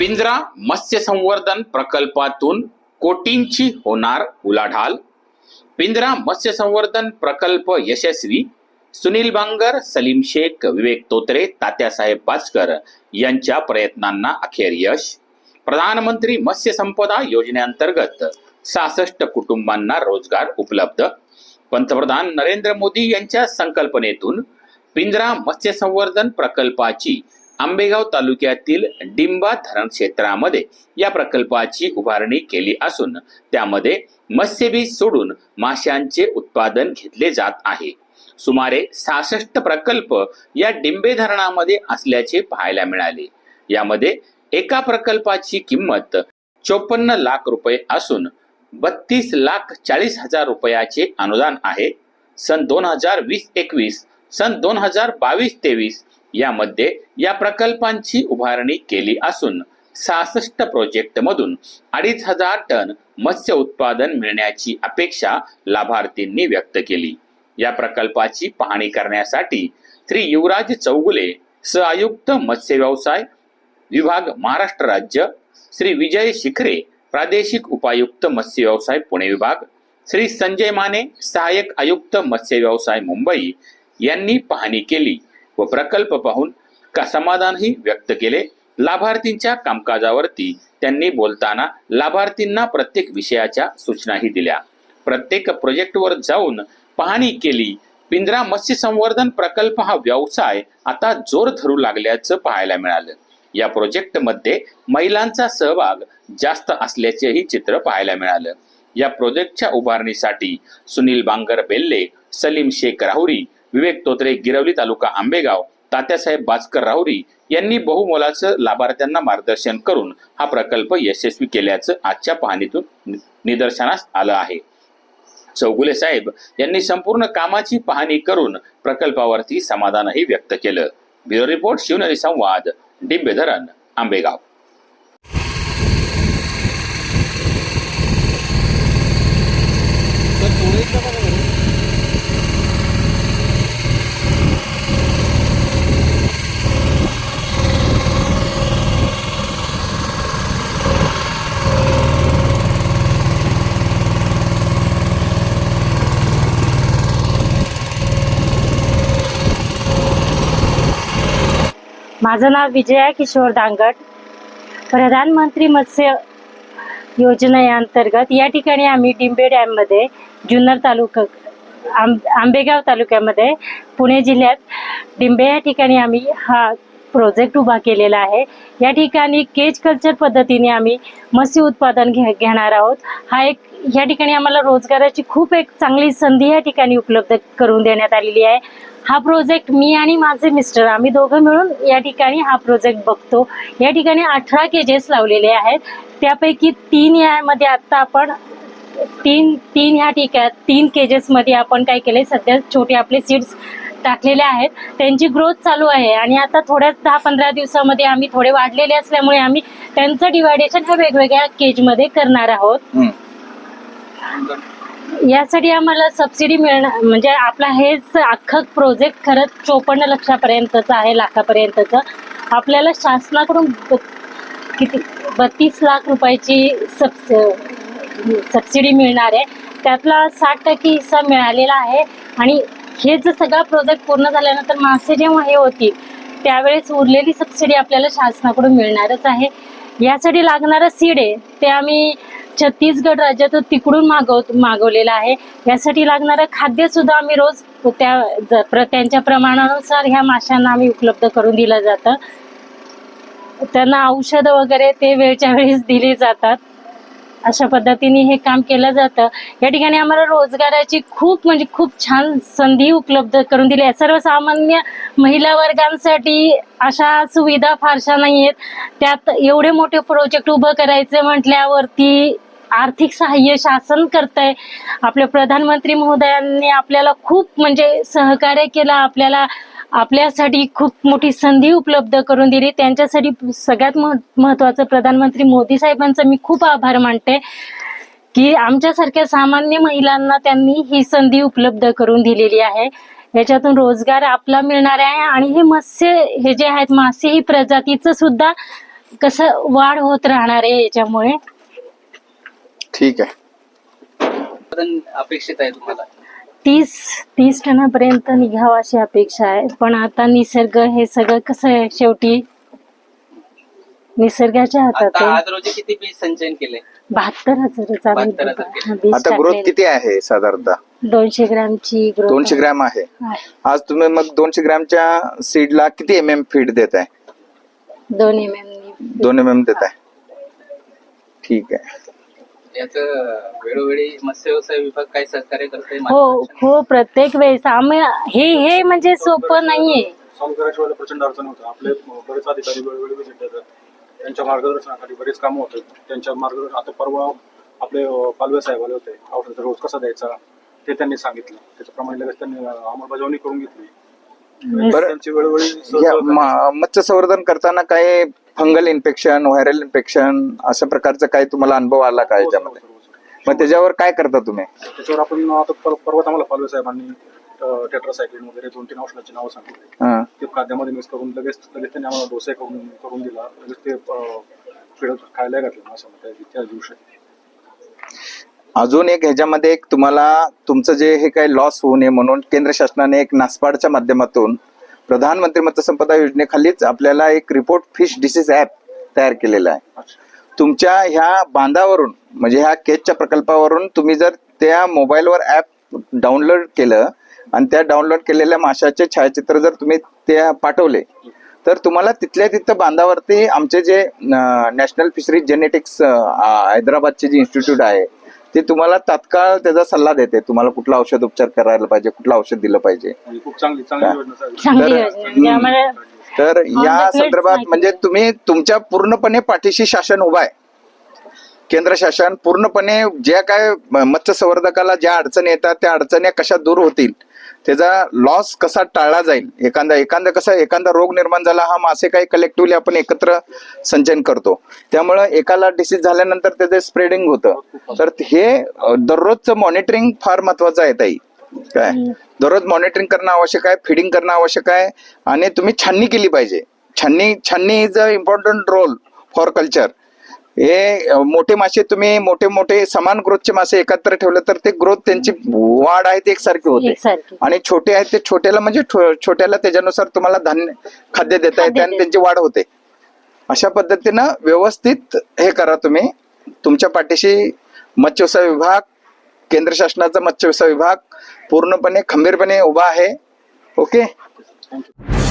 पिंजरा मत्स्य संवर्धन प्रकल्पातून कोटींची होणार उलाढाल. पिंजरा मत्स्य संवर्धन प्रकल्प यशस्वी. सुनील बांगर सलीम शेख विवेक तोत्रे तात्यासाहेब बाचकर यांच्या प्रयत्नांना अखेर यश. प्रधानमंत्री मत्स्य संपदा योजनेअंतर्गत सहासष्ट कुटुंबांना रोजगार उपलब्ध. पंतप्रधान नरेंद्र मोदी यांच्या संकल्पनेतून पिंजरा मत्स्य संवर्धन प्रकल्पाची आंबेगाव तालुक्यातील डिंबा धरण क्षेत्रामध्ये या प्रकल्पाची उभारणी केली असून त्यामध्ये मत्स्यबीज सोडून माशांचे उत्पादन घेतले जात आहे. सुमारे सहासष्ट प्रकल्प या डिंबे धरणामध्ये असल्याचे पाहायला मिळाले. यामध्ये एका प्रकल्पाची किंमत चोपन्न लाख रुपये असून बत्तीस लाख चाळीस हजार रुपयाचे अनुदान आहे. सन दोन हजार वीस एकवीस सन दोन हजार बावीस तेवीस यामध्ये या प्रकल्पांची उभारणी केली असून सहासष्ट प्रोजेक्ट मधून अडीच हजार टन मत्स्य उत्पादन मिळण्याची अपेक्षा लाभार्थींनी व्यक्त केली. या प्रकल्पाची पाहणी करण्यासाठी श्री युवराज चौगुले सहआयुक्त मत्स्य व्यवसाय विभाग महाराष्ट्र राज्य श्री विजय शिखरे प्रादेशिक उपायुक्त मत्स्य व्यवसाय पुणे विभाग श्री संजय माने सहाय्यक आयुक्त मत्स्य व्यवसाय मुंबई यांनी पाहणी केली. व प्रकल्प पाहून का समाधानही व्यक्त केले? लाभार्थींच्या कामकाजावरती त्यांनी बोलताना लाभार्थींना प्रत्येक विषयाच्या सूचनाही दिल्या. प्रत्येक प्रोजेक्टवर जाऊन पाहणी केली. पिंजरा मत्स्य संवर्धन प्रकल्प हा व्यवसाय आता जोर धरू लागल्याचं पाहायला मिळालं. या प्रोजेक्टमध्ये महिलांचा सहभाग जास्त असल्याचेही चित्र पाहायला मिळालं. या प्रोजेक्टच्या उभारणीसाठी सुनील बांगर बेल्ले सलीम शेख राहुरी विवेक तोत्रे गिरवली तालुका आंबेगाव तात्यासाहेब बाजकर राहुरी यांनी बहुमोलाचं लाभार्थ्यांना मार्गदर्शन करून हा प्रकल्प यशस्वी केल्याचं आजच्या पाहणीतून निदर्शनास आलं आहे. चौगुले साहेब यांनी संपूर्ण कामाची पाहणी करून प्रकल्पावरती समाधानही व्यक्त केलं. ब्युरो रिपोर्ट शिवनेरी संवाद डिंबे धरण आंबेगाव. माझं नाव विजया किशोर दांगट. प्रधानमंत्री मत्स्य योजनेअंतर्गत या ठिकाणी आम्ही डिंबे डॅममध्ये जुन्नर तालुका आंब आंबेगाव तालुक्यामध्ये पुणे जिल्ह्यात डिंबे या ठिकाणी आम्ही हा प्रोजेक्ट उभा केलेला आहे. या ठिकाणी केज कल्चर पद्धतीने आम्ही मत्स्य उत्पादन घे घेणार आहोत. हा एक या ठिकाणी आम्हाला रोजगाराची खूप एक चांगली संधी या ठिकाणी उपलब्ध करून देण्यात आलेली आहे. हा प्रोजेक्ट मी आणि माझे मिस्टर आम्ही दोघं मिळून या ठिकाणी हा प्रोजेक्ट बघतो. या ठिकाणी अठरा केजेस लावलेले आहेत. त्यापैकी तीन यामध्ये आत्ता आपण तीन तीन ह्या ठिकाणी तीन केजेसमध्ये आपण काय केले सध्या छोटे आपले सीड्स टाकलेले आहेत. त्यांची ग्रोथ चालू आहे आणि आता थोड्याच दहा पंधरा दिवसामध्ये आम्ही थोडे वाढलेले असल्यामुळे आम्ही त्यांचं डिवायडेशन ह्या वेगवेगळ्या केजमध्ये करणार आहोत. यासाठी आम्हाला सबसिडी मिळणार म्हणजे आपला हेच अख्खं प्रोजेक्ट खरंच चोपन्न लक्षापर्यंतचं आहे लाखापर्यंतचं. आपल्याला शासनाकडून किती बत्तीस लाख रुपयाची सबस सबसिडी मिळणार आहे. त्यातला साठ टक्के हिस्सा मिळालेला आहे आणि हे जर सगळा प्रोजेक्ट पूर्ण झाल्यानंतर मासे जेव्हा हे होतील त्यावेळेस उरलेली सबसिडी आपल्याला शासनाकडून मिळणारच आहे. यासाठी लागणारं सीड आहे ते आम्ही छत्तीसगड राज्यातून तिकडून मागव मागवलेलं आहे. यासाठी लागणारं खाद्यसुद्धा आम्ही रोज त्या ज- प्र- त्यांच्या प्रमाणानुसार ह्या माशांना आम्ही उपलब्ध करून दिलं जातं. त्यांना औषधं वगैरे ते वेळच्या वेळेस दिली जातात. अशा पद्धतीने हे काम केलं जातं. या ठिकाणी आम्हाला रोजगाराची खूप म्हणजे खूप छान संधी उपलब्ध करून दिली आहे. सर्वसामान्य महिला वर्गांसाठी अशा सुविधा फारशा नाही आहेत त्यात एवढे मोठे प्रोजेक्ट उभं करायचे म्हटल्यावरती आर्थिक सहाय्य शासन करतंय. आपल्या प्रधानमंत्री महोदयांनी आपल्याला खूप म्हणजे सहकार्य केलं. आपल्याला आपल्यासाठी खूप मोठी संधी उपलब्ध करून दिली. त्यांच्यासाठी सगळ्यात मह महत्त्वाचं प्रधानमंत्री मोदी साहेबांचं मी खूप आभार मानते की आमच्यासारख्या सामान्य महिलांना त्यांनी ही संधी उपलब्ध करून दिलेली आहे. याच्यातून रोजगार आपला मिळणार आहे आणि हे मत्स्य हे जे आहेत मासे ही प्रजातीचं सुद्धा कसं वाढ होत राहणार आहे याच्यामुळे. ठीक आहे. अपेक्षित आहे तुम्हाला? तीस तीस टनापर्यंत निघावं अशी अपेक्षा आहे. पण आता निसर्ग हे सगळं कसं आहे शेवटी? निसर्गाच्या हातात आता आहे. आज रोजी किती बीज संचयन केले? बहात्तर हजाराचा आम्ही 72,000 हा, बीज आता ग्रोथ. किती आहे साधारणतः? दोनशे ग्रामची ग्रोथ दोनशे ग्रॅम आहे. आहे. आज तुम्ही मग दोनशे ग्रॅमच्या सीडला किती एम एम फीड देत आहे? दोन एम एम दोन एम एम देत आहे. ठीक आहे. याच वेळोवेळी मत्स्य व्यवसाय विभाग काय सहकार्य करतोय हो हो प्रत्येक वेळेस आम्ही हे हे म्हणजे सोपं नाहीये. सॉल्व्ह करायच्या वेळेला प्रचंड अडचण होतं. आपले बरेच अधिकारी वेळोवेळी विजिट देतात. त्यांच्या मार्गदर्शनाखाली बरेच कामं होतात. त्यांच्या मार्गदर्शन आता परवा आपले पालवे साहेब आले होते. औषधाचा रोज कसा द्यायचा? ते त्यांनी सांगितलं. त्याच्याप्रमाणे लगेच त्यांनी अंमलबजावणी करून घेतली. बरं. त्यांची वेळोवेळी सहज- या म- मत्स्य संवर्धन करताना काही फंगल इन्फेक्शन व्हायरल इन्फेक्शन अशा प्रकारचा काही तुम्हाला अनुभव आला का हो, याच्यामध्ये? सर्व, सर्व, सर्व. मग त्याच्यावर काय करता तुम्ही? त्याच्यावर आपण आता पर- परवा आम्हाला पालवे साहेबांनी टेट्रासायक्लिन वगैरे दोन तीन औषधाची नावं सांगितली. हा. ते खाद्यामध्ये मिक्स करून लगेच लगेच त्यांनी आम्हाला डोसे करून करून दिला. लगेच ते खायला घातलं माशामध्ये त्या- त्या दिवशी अजून एक ह्याच्यामध्ये एक तुम्हाला तुमचं जे हे काही लॉस होऊ नये म्हणून केंद्र शासनाने एक नासपाडच्या माध्यमातून प्रधानमंत्री मत्स्य संपदा योजनेखालीच आपल्याला एक रिपोर्ट फिश डिसीज ऍप तयार केलेला आहे. तुमच्या ह्या बांधावरून म्हणजे ह्या केजच्या प्रकल्पावरून तुम्ही जर त्या मोबाईलवर ऍप डाउनलोड केलं आणि त्या डाउनलोड केलेल्या माशाचे छायाचित्र जर तुम्ही त्या पाठवले तर तुम्हाला तिथल्या तिथं बांधावरती आमचे जे नॅशनल फिशरीज जेनेटिक्स हैदराबादचे जे इन्स्टिट्यूट आहे ते तुम्हाला तात्काळ त्याचा सल्ला देते तुम्हाला कुठला औषध उपचार करायला पाहिजे कुठलं औषध दिलं पाहिजे म्हणजे खूप चांगली चांगली योजना साहेब. चांगली तर-. म्हणजे तर या field संदर्भात माहिती म्हणजे. तुम्ही तुमच्या पूर्णपणे पाठीशी शासन उभा आहे केंद्र शासन पूर्णपणे ज्या काय म- मत्स्य संवर्धकाला ज्या अडचणी येतात त्या अडचणी कशा दूर होतील त्याचा लॉस कसा टाळला जाईल? एखादा एखादा कसा एखादा रोग निर्माण झाला हा मासे काही कलेक्टिव्हली आपण एकत्र संचयन करतो. त्यामुळं एकाला डिसीज झाल्यानंतर त्याचे स्प्रेडिंग होतं. तर हे दररोजचं मॉनिटरिंग फार महत्वाचं आहे ताई. काय? दररोज मॉनिटरिंग करणं आवश्यक आहे फिडिंग करणं आवश्यक आहे आणि तुम्ही छाननी केली पाहिजे. छाननी छाननी is a important role for culture हे मोठे मासे तुम्ही मोठे मोठे समान ग्रोथचे मासे एकत्र ठेवले तर ते ग्रोथ त्यांची वाढ आहे ती एकसारखी होते. आणि छोटे आहेत ते छोट्याला म्हणजे छोट्याला त्याच्यानुसार तुम्हाला धान्य खाद्य देता येते आणि. त्यांची वाढ होते. अशा पद्धतीनं व्यवस्थित हे करा तुम्ही. तुमच्या पाठीशी मत्स्य व्यवसाय विभाग केंद्र शासनाचा मत्स्य व्यवसाय विभाग पूर्णपणे खंबीरपणे उभा आहे. ओके? Thank you.